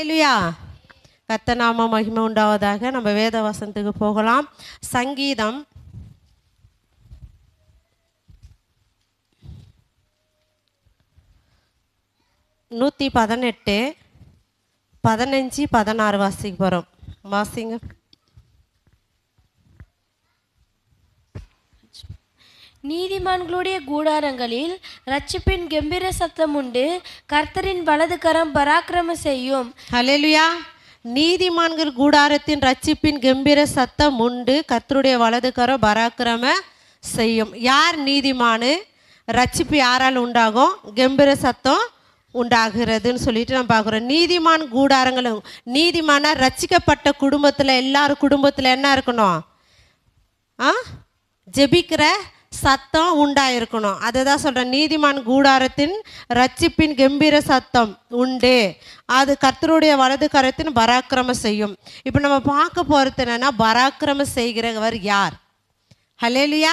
ஹalleluya. கத்தநாம மகிமை உண்டாவதாக. நம்ம வேத வசனத்துக்கு போகலாம். சங்கீதம். நூற்றி பதினெட்டு பதினஞ்சு பதினாறு வாசிக்கு போகிறோம் வாசிங்க. நீதிமான்களுடைய கூடாரங்களில் ரட்சிப்பின் கம்பீர சத்தம் உண்டு கர்த்தரின் வலது கரம் பராக்கிரம செய்யும். ஹலெலுயா நீதிமான்கள் கூடாரத்தின் ரட்சிப்பின் கம்பீர சத்தம் உண்டு கர்த்தருடைய வலது கரம் பராக்கிரம செய்யும். யார் நீதிமானு? ரட்சிப்பு யாரால் உண்டாகும்? கம்பீர சத்தம் உண்டாகிறதுன்னு சொல்லிட்டு நம்ம பார்க்குறோம். நீதிமான் கூடாரங்களும் நீதிமான ரட்சிக்கப்பட்ட குடும்பத்தில் எல்லாரும் குடும்பத்தில் என்ன இருக்கணும்? ஆ? ஜெபிக்கிற சத்தம் உண்டாயிருக்கணும். அதுதான் சொல்கிறேன் நீதிமான் கூடாரத்தின் ரட்சிப்பின் கம்பீர சத்தம் உண்டு. அது கர்த்தருடைய வலது கரத்தின் பராக்கிரம செய்யும். இப்போ நம்ம பார்க்க போகிறது என்னென்னா பராக்கிரம செய்கிறவர் யார்? ஹலேலியா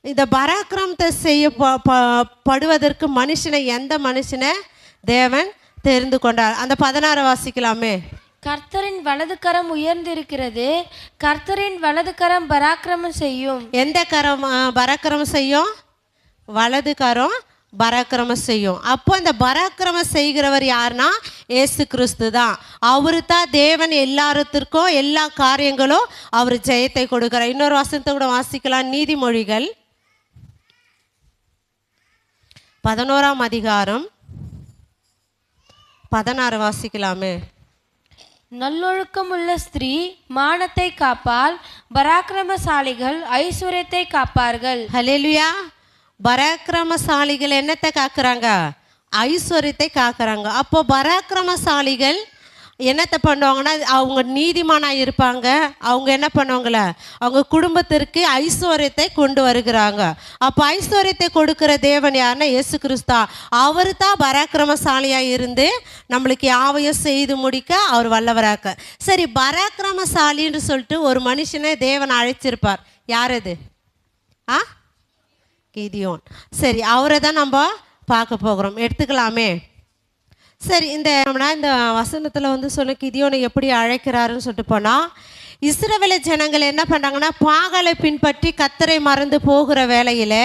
இந்த பராக்கிரமத்தை செய்ய ப- படுவதற்கு மனுஷனை எந்த மனுஷனை? தேவன் தெரிந்து கொண்டார். அந்த பதினாறு வாசிக்கலாமே. கர்த்தரின் வலது கரம் உயர்ந்திருக்கிறது. கர்த்தரின் வலது கரம் பராக்கிரமம் செய்யும். எந்த கரம் பராக்கிரமம் செய்யும்? வலது கரம் பராக்கிரமம் செய்யும். அப்போ அந்த பராக்கிரமம் செய்கிறவர் யாருன்னா ஏசு கிறிஸ்து தான். அவரு தான் தேவன் எல்லாரத்திற்கும் எல்லா காரியங்களும் அவர் ஜெயத்தை கொடுக்கிறார். இன்னொரு வசனத்தை கூட வாசிக்கலாம். நீதிமொழிகள். பதினோராம் அதிகாரம். பதினாறு வாசிக்கலாமே. நல்லொழுக்கமுள்ள ஸ்திரீ மானத்தை காப்பால் பராக்கிரமசாலிகள் ஐஸ்வர்யத்தை காப்பார்கள். ஹalleluya பராக்கிரமசாலிகள் என்னத்தை காக்குறாங்க? ஐஸ்வர்யத்தை காக்குறாங்க. அப்போ பராக்கிரமசாலிகள் என்னத்தை பண்ணுவாங்கன்னா அவங்க நீதிமானாக இருப்பாங்க. அவங்க என்ன பண்ணுவாங்கள அவங்க குடும்பத்திற்கு ஐஸ்வர்யத்தை கொண்டு வருகிறாங்க. அப்போ ஐஸ்வர்யத்தை கொடுக்கிற தேவன் யாருன்னா இயேசு கிறிஸ்தா. அவர் தான் பராக்கிரமசாலியாக இருந்து நம்மளுக்கு யாவையும் செய்து முடிக்க அவர் வல்லவராக்க. சரி பராக்கிரமசாலின்னு சொல்லிட்டு ஒரு மனுஷனை தேவன் அழைச்சிருப்பார். யார் அது? ஆ? கிதியோன். சரி அவரை தான் நம்ம பார்க்க போகிறோம். எடுத்துக்கலாமே. சரி இந்த இந்த வசனத்தில் வந்து சொன்ன கிதியோனை எப்படி அழைக்கிறாருன்னு சொல்லிட்டு போனால் இஸ்ரவேல ஜனங்கள் என்ன பண்ணாங்கன்னா பாகலை பின்பற்றி கத்தரை மறந்து போகிற வேலையில்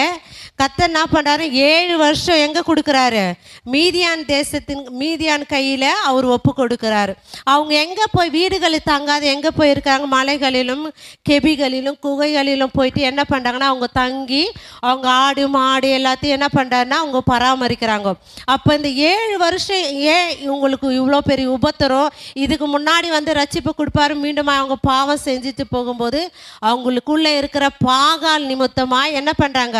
கத்தர் என்ன பண்ணுறாரு ஏழு வருஷம் எங்கே கொடுக்குறாரு? மீதியான் தேசத்தின் மீதியான் கையில் அவர் ஒப்பு கொடுக்குறாரு. அவங்க எங்கே போய் வீடுகளில் தங்காத எங்கே போயிருக்காங்க மலைகளிலும் கெபிகளிலும் குகைகளிலும் போயிட்டு என்ன பண்ணுறாங்கன்னா அவங்க தங்கி அவங்க ஆடு மாடு எல்லாத்தையும் என்ன பண்ணுறாருன்னா அவங்க பராமரிக்கிறாங்க. அப்போ இந்த ஏழு வருஷம் ஏன் இவங்களுக்கு இவ்வளோ பெரிய உபத்திரம்? இதுக்கு முன்னாடி வந்து ரட்சிப்பு கொடுப்பாரு மீண்டும் அவங்க பாவம் செஞ்சுட்டு போகும்போது அவங்களுக்குள்ளே இருக்கிற பாகால் நிமித்தமாக என்ன பண்ணுறாங்க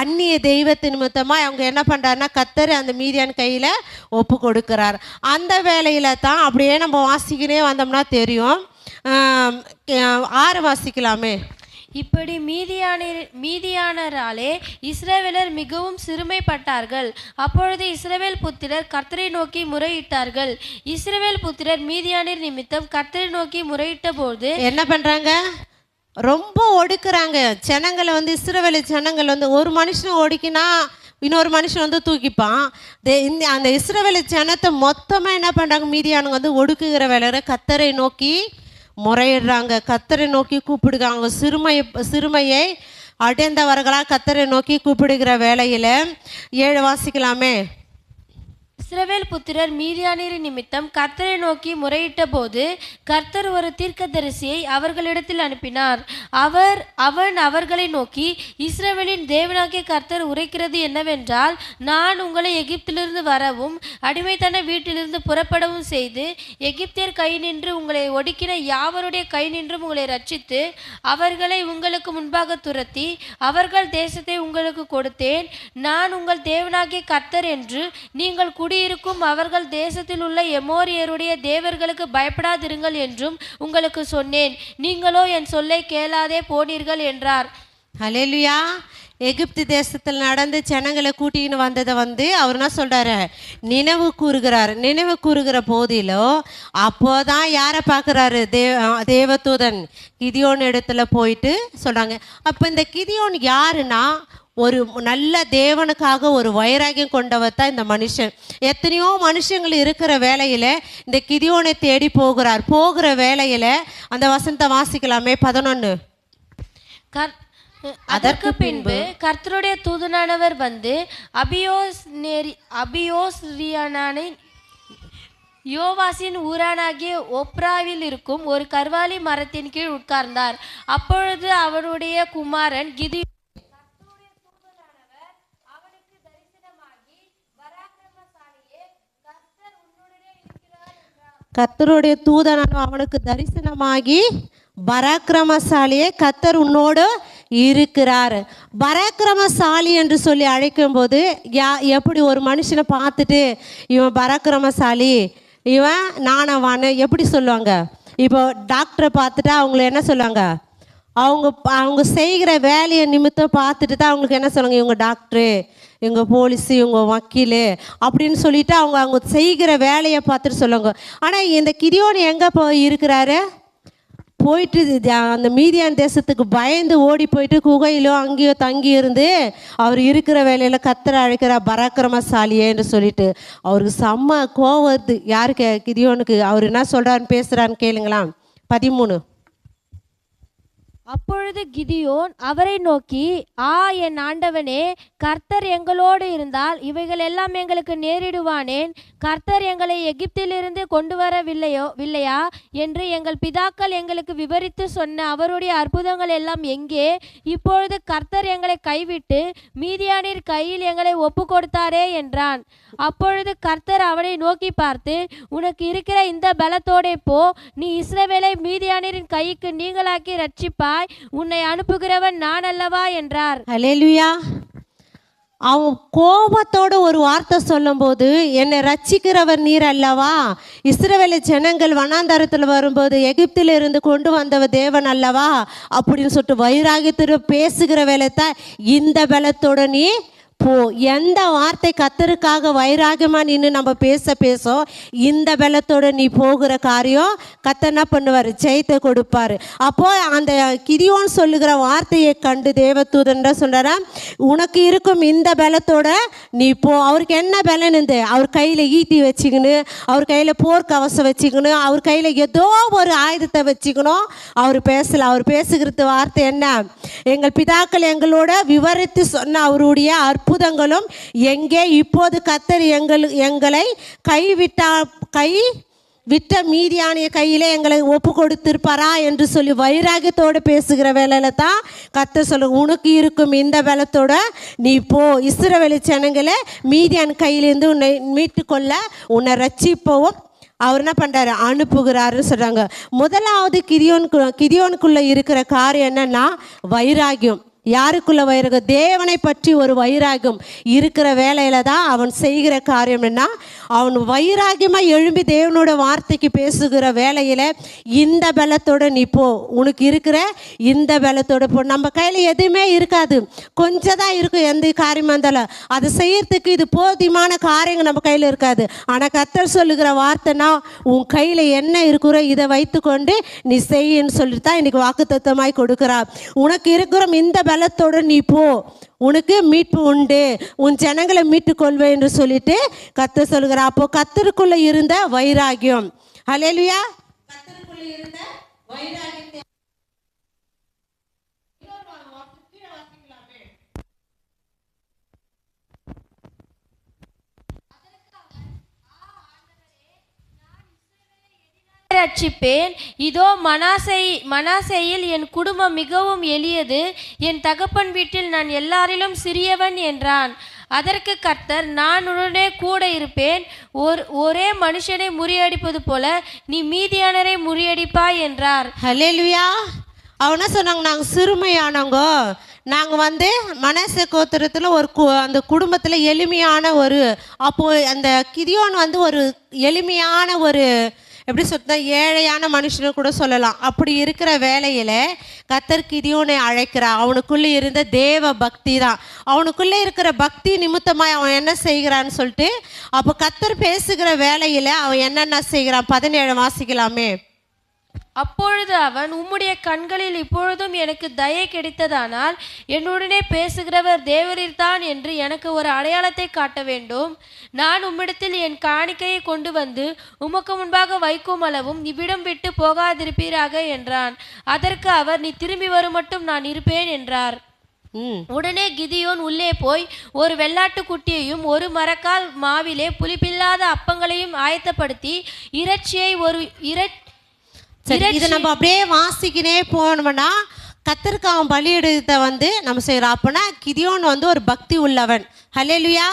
அந்நிய தெய்வத்து நிமித்தமாக அவங்க என்ன பண்ணுறாருன்னா கத்தர் அந்த மீதியான் கையில் ஒப்பு கொடுக்குறார். அந்த வேலையில் தான் அப்படியே நம்ம வாசிக்கினே வந்தோம்னா தெரியும். ஆறு வாசிக்கலாமே. இப்படி மீதியானர் மீதியானராலே இஸ்ரவேலர் மிகவும் சிறுமைப்பட்டார்கள். அப்பொழுது இஸ்ரவேல் புத்திரர் கர்த்தரை நோக்கி முறையிட்டார்கள். இஸ்ரவேல் புத்திரர் மீதியானின் நிமித்தம் கர்த்தரை நோக்கி முறையிட்ட போது என்ன பண்ணுறாங்க ரொம்ப ஒடுக்குறாங்க. ஜனங்களை வந்து இஸ்ரவேல ஜனங்கள் வந்து ஒரு மனுஷனை ஒடுக்கினா இன்னொரு மனுஷன் வந்து தூக்கிப்பான். இந்த அந்த இஸ்ரவேல ஜனத்தை மொத்தமாக என்ன பண்ணுறாங்க மீதியானுங்க வந்து ஒடுக்குகிற வேலையில கத்தரை நோக்கி முறையிடுறாங்க. கத்தரை நோக்கி கூப்பிடுறாங்க சிறுமை சிறுமையை அடைந்தவர்களாக கத்தரை நோக்கி கூப்பிடுகிற வேலையில் ஏழு வாசிக்கலாமே. இஸ்ரவேல் புத்திரர் மீதியானின் நிமித்தம் கர்த்தரை நோக்கி முறையிட்ட போது கர்த்தர் ஒரு தீர்க்கதரிசியை அவர்களிடத்தில் அனுப்பினார். அவர் அவன் அவர்களை நோக்கி இஸ்ரவேலின் தேவனாகிய கர்த்தர் உரைக்கிறது என்னவென்றால் நான் உங்களை எகிப்திலிருந்து வரவும் அடிமைத்தன வீட்டிலிருந்து புறப்படவும் செய்து எகிப்தியர் கை நின்று உங்களை ஒடுக்கின யாவருடைய கை நின்றும் உங்களை ரட்சித்து அவர்களை உங்களுக்கு முன்பாக துரத்தி அவர்கள் தேசத்தை உங்களுக்கு கொடுத்தேன். நான் உங்கள் தேவனாகிய கர்த்தர் என்று நீங்கள் குடி குடியிருக்கும் அவர்கள் தேசத்தில் உள்ள எமோரியருடைய தேவர்களுக்கு பயப்படாதிருங்கள் என்றும் உங்களுக்கு சொன்னேன். நீங்களோ என் சொல்லை கேளாதே போனீர்கள் என்றார். ஹலேலுயா எகிப்து தேசத்தில் நடந்து ஜனங்களை கூட்டின்னு வந்ததை வந்து அவர் என்ன சொல்கிறாரு நினைவு கூறுகிறார். நினைவு கூறுகிற போதிலோ அப்போதான் யாரை பார்க்குறாரு? தேவ தேவதூதன் கிதியோன் இடத்துல போயிட்டு சொல்கிறாங்க அப்போ இந்த கிதியோன் யாருன்னா ஒரு நல்ல தேவனுக்காக ஒரு வைராகியம் கொண்டவர் தான் இந்த மனுஷன். எத்தனையோ மனுஷங்கள் இருக்கிற வேலையில் இந்த கிதியோனை தேடி போகிறார். போகிற வேலையில் அந்த வசனத்தை வாசிக்கலாமே பதினொன்று கர்- அதற்கு பின்பு கர்த்தருடைய தூதனானவர் வந்து அபியோஸ் நேரி அபியோஸ்ரியானானை யோவாசின் ஊரானாகிய ஒப்ராவில் இருக்கும் ஒரு கர்வாலி மரத்தின் கீழ் உட்கார்ந்தார். அப்பொழுது அவனுடைய குமாரன் கிதி கர்த்தருடைய தூதனான அவனுக்கு தரிசனமாகி பராக்கிரமசாலியே கத்தர் உன்னோடு இருக்கிறார். பராக்கிரமசாலி என்று சொல்லி அழைக்கும்போது யா எப்படி ஒரு மனுஷனை பார்த்துட்டு இவன் பராக்கிரமசாலி இவன் நாணவான்னு எப்படி சொல்லுவாங்க? இப்போ டாக்டரை பார்த்துட்டா அவங்கள என்ன சொல்லுவாங்க? அவங்க அவங்க செய்கிற வேலையை நிமித்தம் பார்த்துட்டு தான் அவங்களுக்கு என்ன சொல்லுவாங்க? இவங்க டாக்டரு. எங்கள் போலீஸு இவங்க வக்கீல் அப்படின்னு சொல்லிட்டு அவங்க அவங்க செய்கிற வேலையை பார்த்துட்டு சொல்லுவாங்க. ஆனால் இந்த கிரியோன் எங்கே போய் இருக்கிறாரு? போயிட்டு அந்த மீதியான் தேசத்துக்கு பயந்து ஓடி போயிட்டு குகையிலோ அங்கேயோ தங்கி இருந்து அவர் இருக்கிற வேலையில் கத்தரை அழைக்கிற பராக்கிரமசாலியே என்று சொல்லிட்டு. அவருக்கு செம்ம கோவம் வருது. யாருக்கு? கிதியோனுக்கு. அவர் என்ன சொல்கிறாருன்னு பேசுகிறான்னு கேளுங்களாம் பதிமூணு. அப்பொழுது கிதியோன் அவரை நோக்கி ஆ என் ஆண்டவனே கர்த்தர் எங்களோடு இருந்தால் இவைகள் எல்லாம் எங்களுக்கு நேரிடுவானேன்? கர்த்தர் எங்களை எகிப்திலிருந்து கொண்டு வரவில்லையோ இல்லையா என்று எங்கள் பிதாக்கள் எங்களுக்கு விவரித்து சொன்ன அவருடைய அற்புதங்கள் எல்லாம் எங்கே? இப்பொழுது கர்த்தர் எங்களை கைவிட்டு மீதியானின் கையில் எங்களை ஒப்பு கொடுத்தாரே என்றான். அப்பொழுது கர்த்தர் அவனை நோக்கி பார்த்து உனக்கு இருக்கிற இந்த பலத்தோடே போ. நீ இஸ்ரவேலை மீதியானரின் கைக்கு நீங்களாக்கி ரட்சிப்பாய் உன்னை அனுப்புகிறவன் நான் அல்லவா? என்றார். அலேலுயா அவன் கோபத்தோட ஒரு வார்த்தை சொல்லும்போது என்னை ரட்சிக்கிறவர் நீர் அல்லவா? இஸ்ரவேல ஜனங்கள் வனாந்தரத்தில் வரும்போது எகிப்தில் இருந்து கொண்டு வந்தவர் தேவன் அல்லவா? அப்படின்னு சொல்லிட்டு வைராகியத்தோட பேசுகிற வேலை தான் இந்த பலத்தோட நீ போ. எந்த வார்த்தை கத்தருக்காக வைராகியமா நின்று நம்ம பேச பேச இந்த பலத்தோட நீ போகிற காரியம் கத்தர் என்ன பண்ணுவார்? ஜெயத்தை கொடுப்பாரு. அப்போ அந்த கிரியோன் சொல்லுகிற வார்த்தையை கண்டு தேவதூதன்ற என்ன உனக்கு இருக்கும் இந்த பலத்தோட நீ போ. அவருக்கு என்ன பலன் இந்த அவர் கையில் ஈட்டி வச்சுக்கின்னு அவர் கையில் போர்க்கவசம் வச்சுக்கணும் அவர் கையில் ஏதோ ஒரு ஆயுதத்தை வச்சுக்கணும் அவர் பேசல. அவர் பேசுகிறது வார்த்தை என்ன? எங்கள் பிதாக்கள் எங்களோட விவரித்து சொன்ன அவருடைய அற்புதங்களும் எங்கே இப்போது கத்தர் எங்கள் எங்களை கைவிட்டா கை விட்ட மீதியானிய கையிலே எங்களை ஒப்பு கொடுத்திருப்பாரா என்று சொல்லி வைராகியத்தோடு பேசுகிற வேலையில தான் கத்த சொல்லு உனக்கு இருக்கும் இந்த பலத்தோட நீ போ. இஸ்ரவேலி ஜனங்களை மீதியான் கையிலேருந்து உன்னை மீட்டு கொள்ள உன்னை ரட்சிப்பவும் அவர் என்ன பண்ணுறாரு அனுப்புகிறாருன்னு சொல்கிறாங்க முதலாவது கிரியோனுக்கு கிரியோனுக்குள்ளே இருக்கிற காரியம் என்னென்னா வைராகியம் யாருக்குள்ள வைரகம்? தேவனை பற்றி ஒரு வைராகியம் இருக்கிற வேலையில தான் அவன் செய்கிற காரியம் என்ன? அவன் வைராகியமாக எழும்பி தேவனோட வார்த்தைக்கு பேசுகிற வேலையில் இந்த பலத்தோட நீ போ. உனக்கு இருக்கிற இந்த பலத்தோட போ. நம்ம கையில் எதுவுமே இருக்காது. கொஞ்சம் தான் இருக்கும் எந்த காரியமாக இருந்தாலும். அதை செய்யறதுக்கு இது போதியமான காரியங்கள் நம்ம கையில் இருக்காது. ஆனால் கத்தர் சொல்லுகிற வார்த்தைனா உன் கையில் என்ன இருக்கிறோ இதை வைத்துக்கொண்டு நீ செய்யன்னு சொல்லிட்டு தான் இன்னைக்கு வாக்குத்தத்தமாய் கொடுக்குறா உனக்கு இருக்கிற இந்த பலத்தோடு நீ போ. உனக்கு மீட்பு உண்டு. உன் ஜனங்களை மீட்டு கொள்வே என்று சொல்லிட்டு கத்து சொல்கிற அப்போ கத்தருக்குள்ள இருந்த வைராகியம். ஹalleluya கத்தருக்குள்ள இருந்த வைராகியத்தை ரட்சிப்பேன் இதோ மனாசை மனாசையில் என் குடும்பம் மிகவும் எளியது. என் தகப்பன் வீட்டில் நான் எல்லாரிலும் சிறியவன் என்றான். அதற்கு கர்த்தர் நான் உடனே கூட இருப்பேன். ஒரு ஒரே மனுஷனை முறியடிப்பது போல நீ மீதியானரை முறியடிப்பாய் என்றார். ஹலேலுயா அவன சொன்னாங்க? நாங்கள் சிறுமையானவங்க. நாங்கள் வந்து மனசு கோத்திரத்தில் ஒரு கு அந்த குடும்பத்தில் எளிமையான ஒரு அப்போது அந்த கிதியோன் வந்து ஒரு எளிமையான ஒரு எப்படி சொல்றா ஏழையான மனுஷனு கூட சொல்லலாம். அப்படி இருக்கிற வேலையில் கத்தர் கிரியோனை அழைக்கிறான் அவனுக்குள்ளே இருந்த தேவ பக்தி தான். அவனுக்குள்ளே இருக்கிற பக்தி நிமித்தமாக அவன் என்ன செய்கிறான்னு சொல்லிட்டு அப்போ கத்தர் பேசுகிற வேலையில் அவன் என்னென்ன செய்கிறான்? பதினேழு வாசிக்கலாமே. அப்பொழுது அவன் உம்முடைய கண்களில் இப்பொழுதும் எனக்கு தயை கிடைத்ததானால் என்னுடனே பேசுகிறவர் தேவரீர்தான் என்று எனக்கு ஒரு அடையாளத்தை காட்ட வேண்டும். நான் உம்மிடத்தில் என் காணிக்கையை கொண்டு வந்து உமக்கு முன்பாக வைக்கும் அளவும் இவ்விடம் விட்டு போகாதிருப்பீராக என்றான். அதற்கு அவர் நீ திரும்பி வரும் மட்டும் நான் இருப்பேன் என்றார். உடனே கிதியோன் உள்ளே போய் ஒரு வெள்ளாட்டுக் குட்டியையும் ஒரு மரக்கால் மாவிலே புளிப்பில்லாத அப்பங்களையும் ஆயத்தப்படுத்தி இறைச்சியை ஒரு இறை சரி இதை நம்ம அப்படியே வாசிக்கினே போனோம்னா கத்திரிக்காய் பலியிடுறத வந்து நம்ம செய்கிறோம் அப்போனா கிதியோன் வந்து ஒரு பக்தி உள்ளவன். ஹல்லேலூயா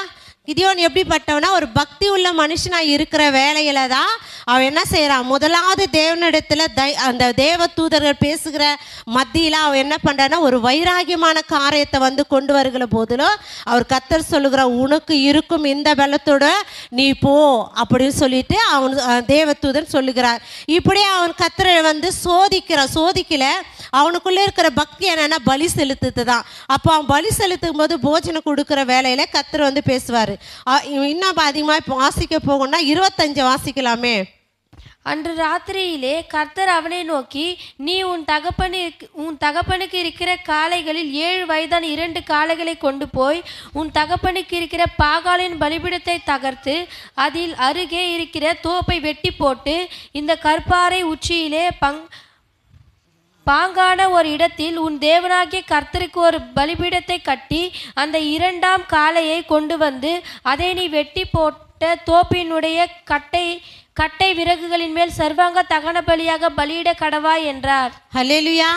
கிதியோன் எப்படிப்பட்டவனா? ஒரு பக்தி உள்ள மனுஷனாக இருக்கிற வேலையில தான் அவன் என்ன செய்கிறான் முதலாவது தேவனிடத்தில் தை அந்த தேவ தூதர்கள் பேசுகிற மத்தியில் அவன் என்ன பண்ணுறான்னா ஒரு வைராகியமான காரியத்தை வந்து கொண்டு வருகிற போதிலும் அவர் கத்தர் சொல்லுகிற உனக்கு இருக்கும் இந்த பலத்தோட நீ போ அப்படின்னு சொல்லிட்டு அவன் தேவ தேவதூதன் சொல்லுகிறார். இப்படியே அவன் கத்தரை வந்து சோதிக்கிறான் சோதிக்கல. அவனுக்குள்ளே இருக்கிற பக்தி என்னன்னா பலி செலுத்துது தான் அப்போ அவன் பலி செலுத்தும் போது போஜனம் கொடுக்குற வேலையில கத்தர் வந்து பேசுவார். இன்னும் அதிகமாக இப்போ வாசிக்க போகணும்னா இருபத்தஞ்சு வாசிக்கலாமே. அன்று ராத்திரியிலே கர்த்தர் அவனை நோக்கி நீ உன் தகப்பனு உன் தகப்பனுக்கு இருக்கிற காளைகளில் ஏழு வயதான இரண்டு காளைகளை கொண்டு போய் உன் தகப்பனுக்கு இருக்கிற பாகாலின் பலிபீடத்தை தகர்த்து அதில் அருகே இருக்கிற தோப்பை வெட்டி போட்டு இந்த கற்பாறை உச்சியிலே பங் பாங்கான ஒரு இடத்தில் உன் தேவனாகிய கர்த்தருக்கு ஒரு பலிபீடத்தை கட்டி அந்த இரண்டாம் காளையை கொண்டு வந்து அதை நீ வெட்டி போட்ட தோப்பினுடைய கட்டை கட்டை விறகுகளின் மேல் சர்வாங்க தகன பலியாக பலியிட கடவாய் என்றார். ஹலேலுயா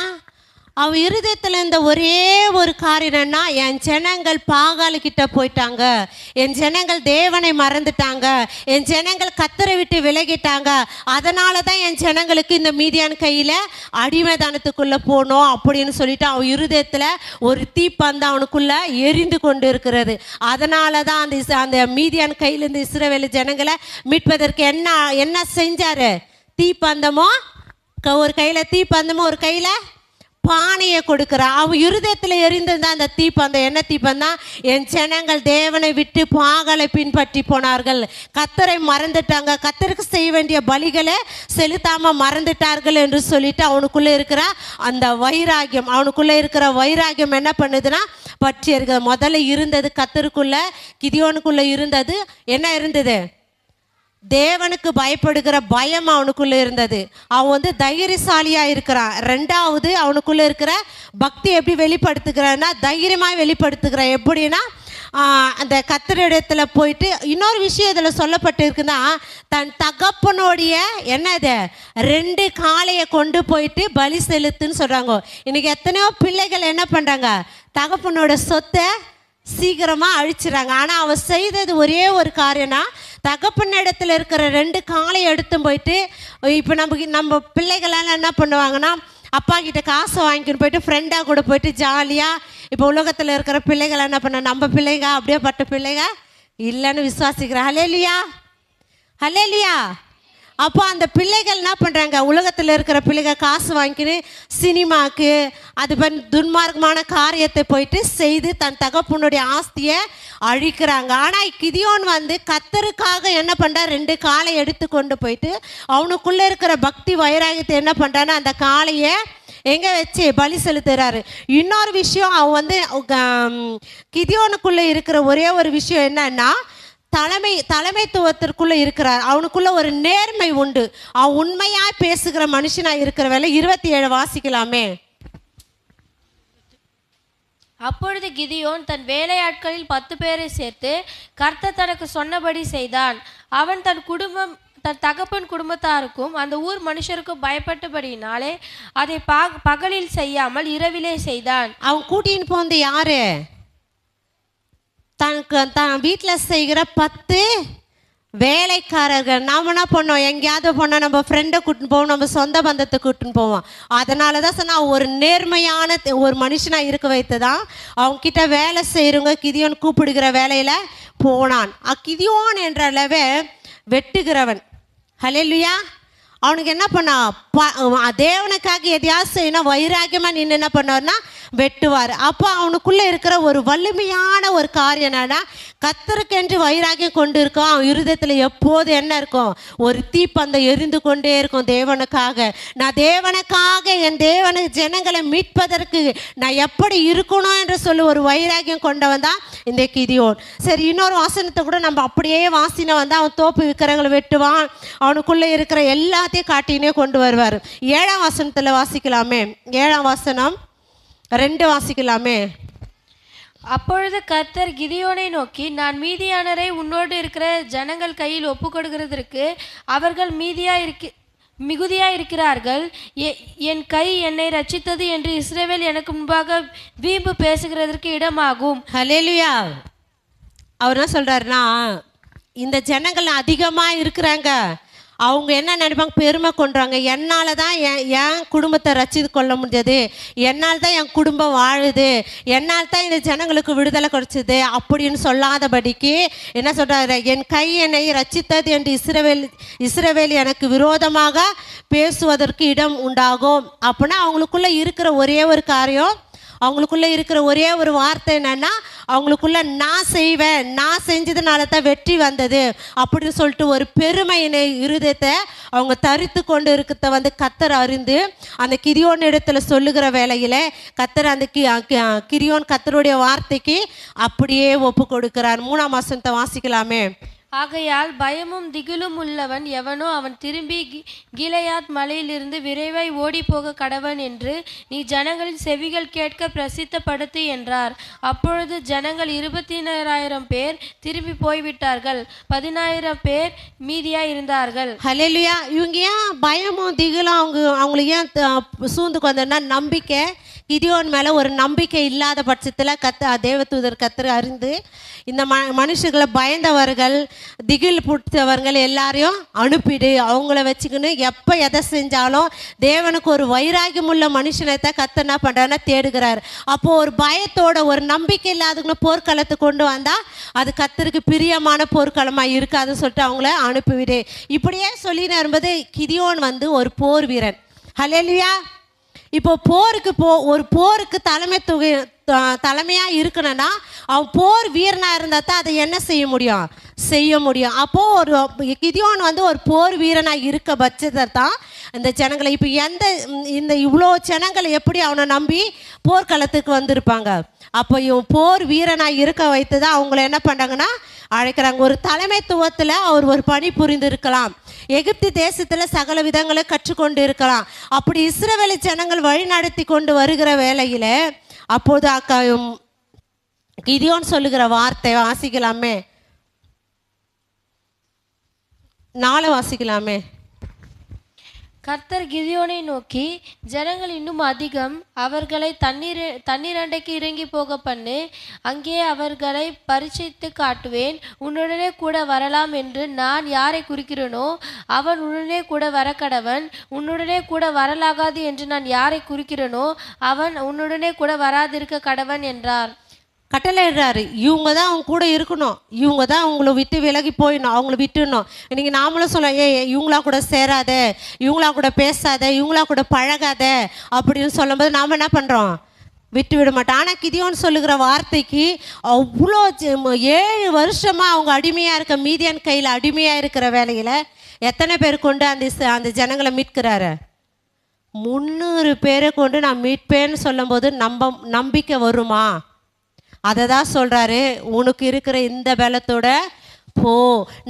அவன் இருதயத்தில் இருந்த ஒரே ஒரு காரியம் என்னன்னா என் ஜனங்கள் பாகாலுக்கிட்ட போயிட்டாங்க. என் ஜனங்கள் தேவனை மறந்துட்டாங்க. என் ஜனங்கள் கத்தரை விட்டு விலகிட்டாங்க. அதனால தான் என் ஜனங்களுக்கு இந்த மீதியான கையில் அடிமைதானத்துக்குள்ளே போகணும் அப்படின்னு சொல்லிட்டு அவன் இருதயத்தில் ஒரு தீப்பந்து அவனுக்குள்ளே எரிந்து கொண்டு இருக்கிறது அதனால தான் அந்த இஸ்- அந்த மீதியான கையிலேருந்து இஸ்ரவேல் ஜனங்களை மீட்பதற்கு என்ன என்ன செஞ்சார்? தீப்பந்தமோ? க- ஒரு கையில் தீப்பந்தமோ ஒரு கையில் பானையை கொடுக்குறான் அவன் இருதயத்தில் எரிந்திருந்த அந்த தீப்பந்தம் என்ன தான் என் ஜனங்கள் தேவனை விட்டு பாகலை பின்பற்றி போனார்கள். கத்தரை மறந்துட்டாங்க. கத்தருக்கு செய்ய வேண்டிய பலிகளை செலுத்தாமல் மறந்துட்டார்கள் என்று சொல்லிட்டு அவனுக்குள்ளே இருக்கிற அந்த வைராகியம் அவனுக்குள்ளே இருக்கிற வைராகியம் என்ன பண்ணுதுன்னா பற்றி இருக்கிற முதல்ல இருந்தது கத்தருக்குள்ளே கிதியோனுக்குள்ளே இருந்தது. என்ன இருந்தது? தேவனுக்கு பயப்படுகிற பயம் அவனுக்குள்ள இருந்தது. அவன் வந்து தைரியசாலியா இருக்கிறான். ரெண்டாவது அவனுக்குள்ள இருக்கிற பக்தி எப்படி வெளிப்படுத்துகிறான்னா தைரியமாக வெளிப்படுத்துகிறான். எப்படின்னா அந்த கத்திரிடத்துல போயிட்டு இன்னொரு விஷயம் இதில் சொல்லப்பட்டிருக்குன்னா தன் தகப்பனுடைய என்னது ரெண்டு காளையை கொண்டு போயிட்டு பலி செலுத்துன்னு சொல்கிறாங்க இன்னைக்கு எத்தனையோ பிள்ளைகள் என்ன பண்ணுறாங்க தகப்பனோட சொத்தை சீக்கிரமாக அழிச்சிடுறாங்க ஆனால் அவன் செய்தது ஒரே ஒரு காரியம்னா தகப்பன் இடத்துல இருக்கிற ரெண்டு காலை எடுத்து போயிட்டு இப்போ நமக்கு நம்ம பிள்ளைகளெல்லாம் என்ன பண்ணுவாங்கன்னா அப்பா கிட்ட காசு வாங்கிக்கிட்டு போயிட்டு ஃப்ரெண்டாக கூட போயிட்டு ஜாலியாக இப்போ உலகத்தில் இருக்கிற பிள்ளைகள் என்ன பண்ண நம்ம பிள்ளைங்க அப்படியே பட்ட பிள்ளைங்க இல்லைன்னு விசுவாசிக்கிறேன் ஹலே இல்லையா ஹலே இல்லையா அப்போ அந்த பிள்ளைகள் என்ன பண்ணுறாங்க உலகத்தில் இருக்கிற பிள்ளைகள் காசு வாங்கிக்கின்னு சினிமாவுக்கு அது பண்ணி துன்மார்க்கமான காரியத்தை போயிட்டு செய்து தன் தகப்பனுடைய ஆஸ்தியை அழிக்கிறாங்க. ஆனால் கிதியோன் வந்து கத்தருக்காக என்ன பண்ணுறா ரெண்டு காலை எடுத்து கொண்டு போயிட்டு அவனுக்குள்ளே இருக்கிற பக்தி வைராகியத்தை என்ன பண்ணுறான்னா அந்த காளையை எங்கே வச்சு பலி செலுத்துறாரு. இன்னொரு விஷயம் அவன் வந்து கிதியோனுக்குள்ளே இருக்கிற ஒரே ஒரு விஷயம் என்னன்னா தலைமை தலைமைத்துவத்திற்குள்ள இருக்கிறார். அவனுக்குள்ள ஒரு நேர்மை உண்டு. அவன் உண்மையா பேசுகிற மனுஷனா இருக்கிற வேலை இருபத்தி ஏழு வாசிக்கலாமே. அப்பொழுது கிதியோன் தன் வேலையாட்களில் பத்து பேரை சேர்த்து கர்த்தர் தனக்கு சொன்னபடி செய்தான். அவன் தன் குடும்பம் தன் தகப்பன் குடும்பத்தாருக்கும் அந்த ஊர் மனுஷருக்கும் பயப்பட்டபடியினாலே அதை பகலில் செய்யாமல் இரவிலே செய்தான். அவன் கூட்டின்னு போந்து யாரு? தனக்கு தான் வீட்டில் செய்கிற பத்து வேலைக்காரர்கள் நாம் என்ன பண்ணோம் எங்கேயாவது போனால் நம்ம ஃப்ரெண்டை கூட்டின்னு போவோம் நம்ம சொந்த பந்தத்தை கூட்டின்னு போவோம். அதனால தான் சொன்னா ஒரு நேர்மையான ஒரு மனுஷனாக இருக்க வைத்து தான் அவங்கக்கிட்ட வேலை செய்கிறவங்க கிதியோன் கூப்பிடுகிற வேலையில் போனான். அக்கிதியோன் என்றளவே வெட்டுகிறவன். ஹalleluya. அவனுக்கு என்ன பண்ணா? தேவனுக்காக எதையாவது செய்யணும் வைராக்கியமாக நின்று என்ன பண்ணார்னா வெட்டுவார். அப்போ அவனுக்குள்ளே இருக்கிற ஒரு வலிமையான ஒரு காரியம் என்னன்னா கத்தருக்கென்று வைராக்கியம் கொண்டு இருக்கும் அவன் இருதயத்தில் எப்போது என்ன இருக்கும்? ஒரு தீப்பந்தம் எரிந்து கொண்டே இருக்கும் தேவனுக்காக. நான் தேவனுக்காக என் தேவனு ஜனங்களை மீட்பதற்கு நான் எப்படி இருக்கணும் என்று சொல்லி ஒரு வைராக்கியம் கொண்டவன் தான் இந்த கிதியோன். சரி இன்னொரு வாசனத்தை கூட நம்ம அப்படியே வாசின வந்து அவன் தோப்பு விக்கிரங்களை வெட்டுவான். அவனுக்குள்ளே இருக்கிற எல்லாத்தையும் காட்டினே கொண்டு வருவார். ஏழாம் வாசனத்தில் வாசிக்கலாமே. ஏழாம் வாசனம் ரெண்டு வாசிக்கலாமே. அப்பொழுது கர்த்தர் கிதியோனை நோக்கி நான் மீதியானரை உன்னோடு இருக்கிற ஜனங்கள் கையில் ஒப்பு கொடுக்கிறதற்கு அவர்கள் மீதியா இருக்க மிகுதியா இருக்கிறார்கள் என் கை என்னை ரட்சித்தது என்று இஸ்ரவேல் எனக்கு முன்பாக வீம்பு பேசுகிறதற்கு இடமாகும். ஹலேலுயா அவர் என்ன சொல்றாருன்னா இந்த ஜனங்கள் அதிகமாக இருக்கிறாங்க அவங்க என்ன நினைப்பாங்க? பெருமை கொண்டுறாங்க என்னால் தான் என் என் குடும்பத்தை ரசித்து கொள்ள முடிஞ்சது. என்னால் தான் என் குடும்பம் வாழுது. என்னால் தான் இந்த ஜனங்களுக்கு விடுதலை கிடைச்சது அப்படின்னு சொல்லாதபடிக்கு என்ன சொல்கிறாரு என் கை என்னை ரச்சித்தது என்று இஸ்ரவேல் இஸ்ரவேல் எனக்கு விரோதமாக பேசுவதற்கு இடம் உண்டாகும். அப்படின்னா அவங்களுக்குள்ளே இருக்கிற ஒரே ஒரு காரியம் அவங்களுக்குள்ளே இருக்கிற ஒரே ஒரு வார்த்தை என்னென்னா அவங்களுக்குள்ள நான் செய்வேன் நான் செஞ்சதுனால தான் வெற்றி வந்தது அப்படின்னு சொல்லிட்டு ஒரு பெருமையினை இருதயத்தை அவங்க தரித்து கொண்டு இருக்கிறத வந்து கத்தர் அறிந்து அந்த கிரியோன் இடத்துல சொல்லுகிற வேலையில் கத்தர் அந்த கி கி- கிரியோன் கத்தருடைய வார்த்தைக்கு அப்படியே ஒப்பு கொடுக்கிறார். மூணாம் மாதத்தை வாசிக்கலாமே. ஆகையால் பயமும் திகிலும் உள்ளவன் எவனோ அவன் திரும்பி கி- மலையிலிருந்து விரைவாய் ஓடிப்போக கடவன் என்று நீ ஜனங்களின் செவிகள் கேட்க பிரசித்தப்படுத்து என்றார். அப்பொழுது ஜனங்கள் இருபத்தினாயிரம் பேர் திரும்பி போய்விட்டார்கள். பதினாயிரம் பேர் மீதியாக இருந்தார்கள் ஹலெலுயா இவங்க ஏன் பயமும் திகிலும் அவங்க அவங்களுக்கு ஏன் சூழ்ந்து கொண்டனா நம்பிக்கை? கிதியோன் மேலே ஒரு நம்பிக்கை இல்லாத பட்சத்தில் கத்து தேவதூதர் கத்தர் அறிந்து இந்த ம மனுஷர்களை பயந்தவர்கள் திகில் பிடித்தவர்கள் எல்லாரையும் அனுப்பிடு அவங்கள வச்சுக்கின்னு எப்போ எதை செஞ்சாலும் தேவனுக்கு ஒரு வைராகியம் உள்ள மனுஷனை தான் கத்து என்ன பண்ணுறாருன்னா தேடுகிறார். அப்போது ஒரு பயத்தோட ஒரு நம்பிக்கை இல்லாதவங்களை போர்க்களத்துக்கு கொண்டு வந்தால் அது கத்தருக்கு பிரியமான போர்க்களமாக இருக்காதுன்னு சொல்லிட்டு அவங்கள அனுப்பிவிடு. இப்படியே சொல்லினு என்பது கிதியோன் வந்து ஒரு போர் வீரன். ஹலேலுயா இப்போ போருக்கு போ ஒரு போருக்கு தலைமை தொகை தலைமையாக இருக்கணும்னா அவன் போர் வீரனாக இருந்தால் தான் அதை என்ன செய்ய முடியும்? செய்ய முடியும். அப்போது ஒரு கிதியோன் வந்து ஒரு போர் வீரனாக இருக்க பட்சத்தை தான் இந்த ஜனங்களை இப்போ எந்த இந்த இவ்வளோ ஜனங்களை எப்படி அவனை நம்பி போர்க்களத்துக்கு வந்திருப்பாங்க? அப்போ இவன் போர் வீரனாக இருக்க வைத்து தான் அவங்கள என்ன பண்ணுறாங்கன்னா அழைக்கிறாங்க. ஒரு தலைமைத்துவத்தில் அவர் ஒரு பணி புரிந்து இருக்கலாம் எகிப்து தேசத்தில் சகல விதங்களை கற்றுக்கொண்டு இருக்கலாம் அப்படி இஸ்ரவேலி ஜனங்கள் வழி நடத்தி கொண்டு வருகிற வேலையில் அப்போது அக்கா உம், கிதியோன் சொல்லுகிற வார்த்தை வாசிக்கலாமே. நாளை வாசிக்கலாமே. கர்த்தர் கிதியோனை நோக்கி ஜனங்கள் இன்னும் அதிகம். அவர்களை தண்ணீர் தண்ணீரண்டைக்கு இறங்கி போக பண்ணு அங்கே அவர்களை பரிச்சைத்து காட்டுவேன். உன்னுடனே கூட வரலாம் என்று நான் யாரை குறிக்கிறேனோ அவன் உடனே கூட வரக்கடவன். உன்னுடனே கூட வரலாகாது என்று நான் யாரை குறிக்கிறேனோ அவன் உன்னுடனே கூட வராதிருக்க கடவன் என்றார். கட்டளையிடுறாரு. இவங்க தான் அவங்க கூட இருக்கணும். இவங்க தான் அவங்கள விட்டு விலகி போயிடணும். அவங்கள விட்டுடணும். இன்னைக்கு நாமளும் சொல்லலாம் ஏ இவங்களா கூட சேராத இவங்களா கூட பேசாத இவங்களா கூட பழகாத அப்படின்னு சொல்லும்போது நாம் என்ன பண்ணுறோம் விட்டு விட மாட்டோம். ஆனால் கிதியோன்னு சொல்லுகிற வார்த்தைக்கு அவ்வளோ ஜெ- ஏழு வருஷமாக அவங்க அடிமையாக இருக்க மீதியான் கையில் அடிமையாக இருக்கிற வேலையில் எத்தனை பேர் கொண்டு அந்த அந்த ஜனங்களை மீட்கிறாரு? முந்நூறு பேரை கொண்டு நான் மீட்பேன்னு சொல்லும்போது நம்ப நம்பிக்கை வருமா? அதை தான் சொல்கிறாரு உனக்கு இருக்கிற இந்த பலத்தோட போ.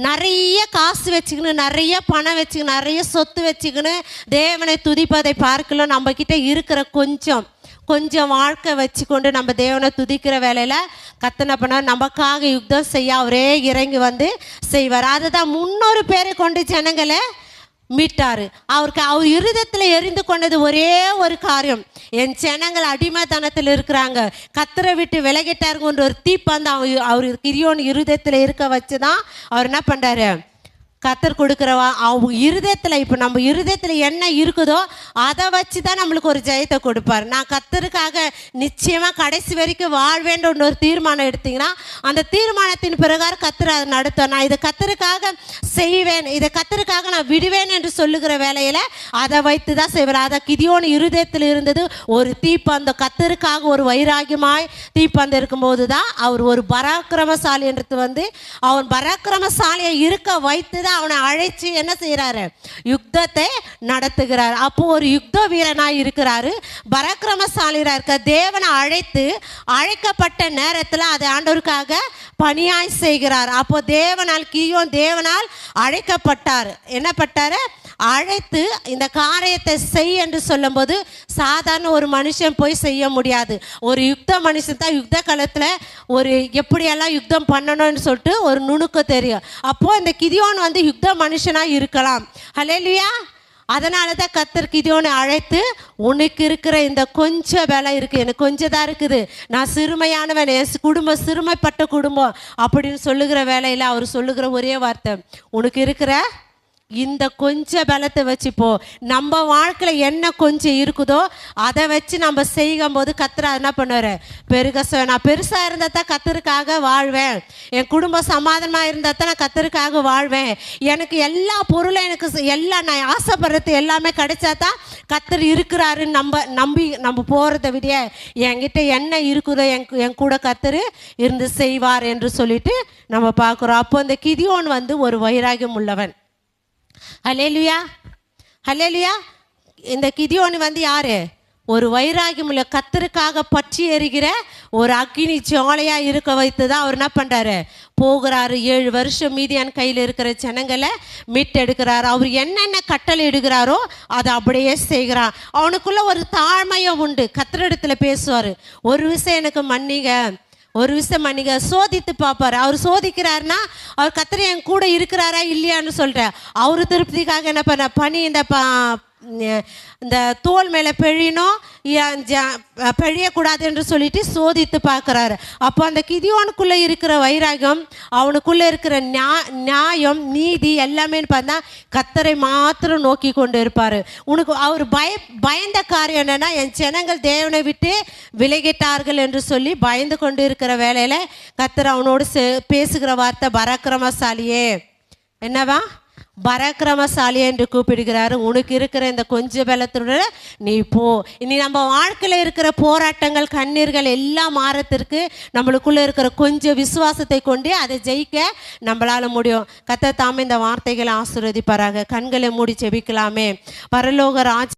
நிறைய காசு வச்சுக்கின்னு நிறைய பணம் வச்சுக்கணும் நிறைய சொத்து வச்சுக்கின்னு தேவனை துதிப்பதை பார்க்கலாம் நம்மக்கிட்ட இருக்கிற கொஞ்சம் கொஞ்சம் வாழ்க்கை வச்சுக்கொண்டு நம்ம தேவனை துதிக்கிற வேலையில் கத்தனை பண்ண நமக்காக யுத்தம் செய்ய அவரே இறங்கி வந்து செய்வார். அதை தான் முன்னூறு பேரை கொண்டு ஜனங்களை மீட்டாரு. அவருக்கு அவர் இருதயத்தில் எரிந்து கொண்டது ஒரே ஒரு காரியம். என் ஜனங்கள் அடிமைத்தனத்தில் இருக்கிறாங்க. கத்தரை விட்டு விலகிட்டாருங்கன்ற ஒரு தீப்பந்து அவர் அவர் கிரியோன் இருதயத்தில் இருக்க வச்சு தான் அவர் என்ன பண்ணுறாரு கத்தர் கொடுக்குறவா? அவங்க இருதயத்தில் இப்போ நம்ம இருதயத்தில் என்ன இருக்குதோ அதை வச்சு தான் நம்மளுக்கு ஒரு ஜெயத்தை கொடுப்பார். நான் கத்தருக்காக நிச்சயமாக கடைசி வரைக்கும் வாழ்வேன்ற ஒரு தீர்மானம் எடுத்தீங்கன்னா அந்த தீர்மானத்தின் பிரகாரம் கத்தர் அதை நடத்தும் நான் இதை கத்தருக்காக செய்வேன் இதை கத்தருக்காக நான் விடுவேன் என்று சொல்லுகிற வேலையில் அதை வைத்து தான் செய்வார். அதை கிதியோன் இருதயத்தில் இருந்தது ஒரு தீப்பந்தம் கத்தருக்காக ஒரு வைராகியமாய் தீப்பந்தம் இருக்கும்போது தான் அவர் ஒரு பராக்கிரமசாலி என்றது வந்து அவன் பராக்கிரமசாலியை இருக்க வைத்து தான் அவனை அழைச்சி என்ன செய்கிறாரு யுத்தத்தை நடத்துகிறார். அப்போ ஒரு யுத்த வீரனாக இருக்கிறாரு. பராக்கிரமசாலியா இருக்க தேவனை அழைத்து அழைக்கப்பட்ட நேரத்தில் அதை ஆண்டவருக்காக பணியாய் செய்கிறார். அப்போ தேவனால் கியோன் தேவனால் அழைக்கப்பட்டார். என்ன பட்டார்? அழைத்து இந்த காரியத்தை செய் என்று சொல்லும்போது சாதாரண ஒரு மனுஷன் போய் செய்ய முடியாது. ஒரு யுக்த மனுஷன் தான் யுத்த காலத்தில் ஒரு எப்படியெல்லாம் யுத்தம் பண்ணணும்னு சொல்லிட்டு ஒரு நுணுக்கம் தெரியும். அப்போது இந்த கிதியோன் வந்து யுத்த மனுஷனாக இருக்கலாம். ஹலேலியா அதனால தான் கத்தர் கிதியோனை அழைத்து உனக்கு இருக்கிற இந்த கொஞ்சம் வேலை இருக்குது எனக்கு கொஞ்சம் தான் இருக்குது. நான் சிறுமையானவன். என் குடும்பம் சிறுமைப்பட்ட குடும்பம். அப்படின்னு சொல்லுகிற வேலையில் அவர் சொல்லுகிற ஒரே வார்த்தை உனக்கு இருக்கிற இந்த கொஞ்ச பலத்தை வச்சுப்போ. நம்ம வாழ்க்கையில் என்ன கொஞ்சம் இருக்குதோ அதை வச்சு நம்ம செய்யும் போது கத்துற என்ன பண்ணுவார்? பெருக நான் பெருசாக இருந்தால் தான் கத்தருக்காக வாழ்வேன். என் குடும்பம் சமாதானமாக இருந்தால் தான் நான் கத்தருக்காக வாழ்வேன். எனக்கு எல்லா பொருளும் எனக்கு எல்லாம் நான் ஆசைப்படுறது எல்லாமே கிடைச்சா தான் கத்தர் இருக்கிறாருன்னு நம்ம நம்பி நம்ம போகிறத விட என்கிட்ட என்ன இருக்குதோ என் என் கூட கத்தர் இருந்து செய்வார் என்று சொல்லிட்டு நம்ம பார்க்குறோம். அப்போ இந்த கிதியோன் வந்து ஒரு வைராகியம் உள்ளவன். ஹலேலுயா ஹலேலுயா இந்த கிதியோனு வந்து யாரு? ஒரு வைராகியமுள்ள கத்தருக்காக பற்றி எறிகிற ஒரு அக்கினி ஜோலையாக இருக்க வைத்து தான் அவர் என்ன பண்ணுறாரு போகிறாரு. ஏழு வருஷம் மீதியான் கையில் இருக்கிற ஜனங்களை மீட்டெடுக்கிறார். அவர் என்னென்ன கட்டளை இடுகிறாரோ அதை அப்படியே செய்கிறார் அவனுக்குள்ள ஒரு தாழ்மையும் உண்டு. கத்திரிடத்தில் பேசுவார். ஒரு விஷயம் எனக்கு மன்னிங்க. ஒரு விஷயம் மன்னிங்க. சோதித்து பார்ப்பார். அவர் சோதிக்கிறாருன்னா அவர் கத்திர என் கூட இருக்கிறாரா இல்லையான்னு சொல்கிறேன் அவர் திருப்திக்காக என்ன பண்ண பணி இந்த பா இந்த தோல் மேலே பெழியணும் ஜ- பெழியக்கூடாது என்று சொல்லிட்டு சோதித்து பார்க்குறாரு. அப்போ அந்த கிதியோனுக்குள்ளே இருக்கிற வைராகம் அவனுக்குள்ளே இருக்கிற நியா நியாயம் நீதி எல்லாமே பார்த்தா கத்தரை மாத்திரம் நோக்கி கொண்டு இருப்பார். உனக்கு அவர் பய பயந்த காரியம் என்னென்னா என் ஜனங்கள் தேவனை விட்டு விலகிட்டார்கள் என்று சொல்லி பயந்து கொண்டு இருக்கிற வேலையில் கத்தர் அவனோடு சே- பேசுகிற வார்த்தை பராக்கிரமசாலியே. என்னவா? பராக்கிரமசாலி என்று கூப்பிடுகிறாரு. உனக்கு இருக்கிற இந்த கொஞ்ச பலத்துடன் நீ போ. இனி நம்ம வாழ்க்கையில் இருக்கிற போராட்டங்கள் கண்ணீர்கள் எல்லாம் மாறத்திற்கு நம்மளுக்குள்ள இருக்கிற கொஞ்சம் விசுவாசத்தை கொண்டு அதை ஜெயிக்க நம்மளால முடியும். கத்த தாம இந்த வார்த்தைகளை ஆசீர்வதிப்பாராக. கண்களை மூடி செபிக்கலாமே பரலோக ராஜ்